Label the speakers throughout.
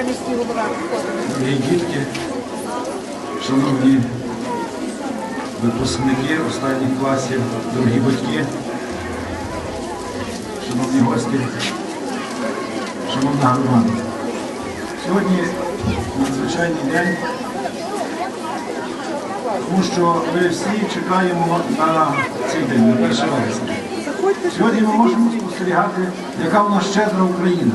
Speaker 1: Дорогі дітки, шановні випускники останніх класів, дорогі батьки, шановні гості, шановна громада. Сьогодні надзвичайний день, тому що ми всі чекаємо на цей день, на 1 вересня. Сьогодні ми можемо спостерігати, яка в нас щедра Україна,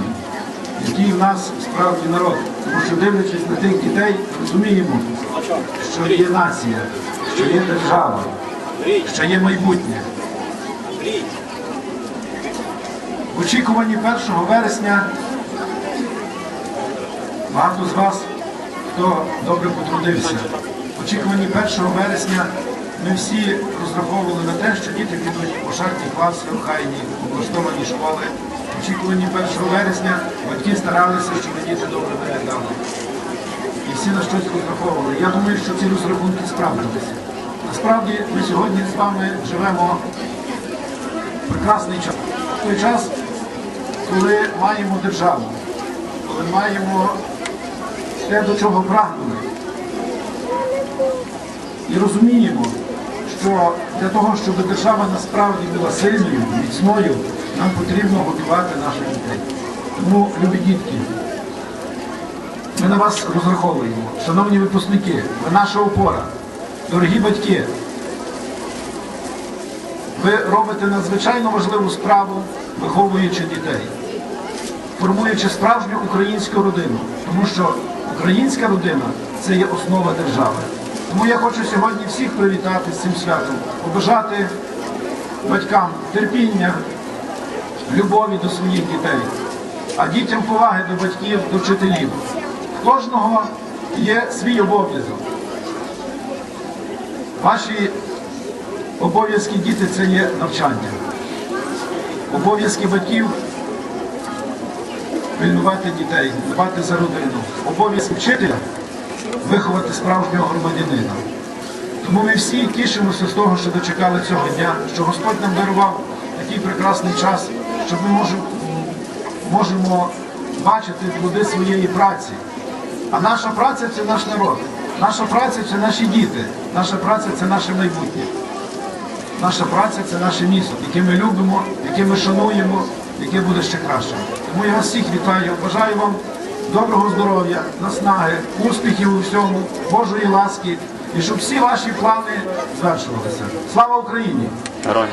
Speaker 1: який в нас справді народ. Тому що дивлячись на тих дітей, розуміємо, що є нація, що є держава, що є майбутнє. В очікуванні 1 вересня багато з вас, хто добре потрудився, в очікуванні 1 вересня ми всі розраховували на те, що діти підуть у шахті класи, охайні, облаштовані школи. Очікуванні 1 вересня батьки старалися, щоб діти добре виглядали. І всі на щось розраховували. Я думаю, що ці розрахунки справдилися. Насправді ми сьогодні з вами живемо прекрасний час. Той час, коли маємо державу, коли маємо те, до чого прагнули. І розуміємо, що для того, щоб держава насправді була сильною, міцною, нам потрібно готувати наших дітей. Тому, любі дітки, ми на вас розраховуємо. Шановні випускники, ви наша опора, дорогі батьки. Ви робите надзвичайно важливу справу, виховуючи дітей, формуючи справжню українську родину. Тому що українська родина це є основа держави. Тому я хочу сьогодні всіх привітати з цим святом, побажати батькам терпіння, любові до своїх дітей, а дітям поваги до батьків, до вчителів. Кожного є свій обов'язок. Ваші обов'язки діти це є навчання. Обов'язки батьків пильнувати дітей, дбати за родину. Обов'язки вчителя виховати справжнього громадянина. Тому ми всі тішимося з того, що дочекали цього дня, що Господь нам дарував такий прекрасний час, що ми можемо, можемо бачити плоди своєї праці. А наша праця це наш народ. Наша праця це наші діти. Наша праця це наше майбутнє. Наша праця це наше місто, яке ми любимо, яке ми шануємо, яке буде ще краще. Тому я вас всіх вітаю, бажаю вам доброго здоров'я, наснаги, успіхів у всьому, Божої ласки і щоб всі ваші плани звершувалися. Слава Україні!
Speaker 2: Героям.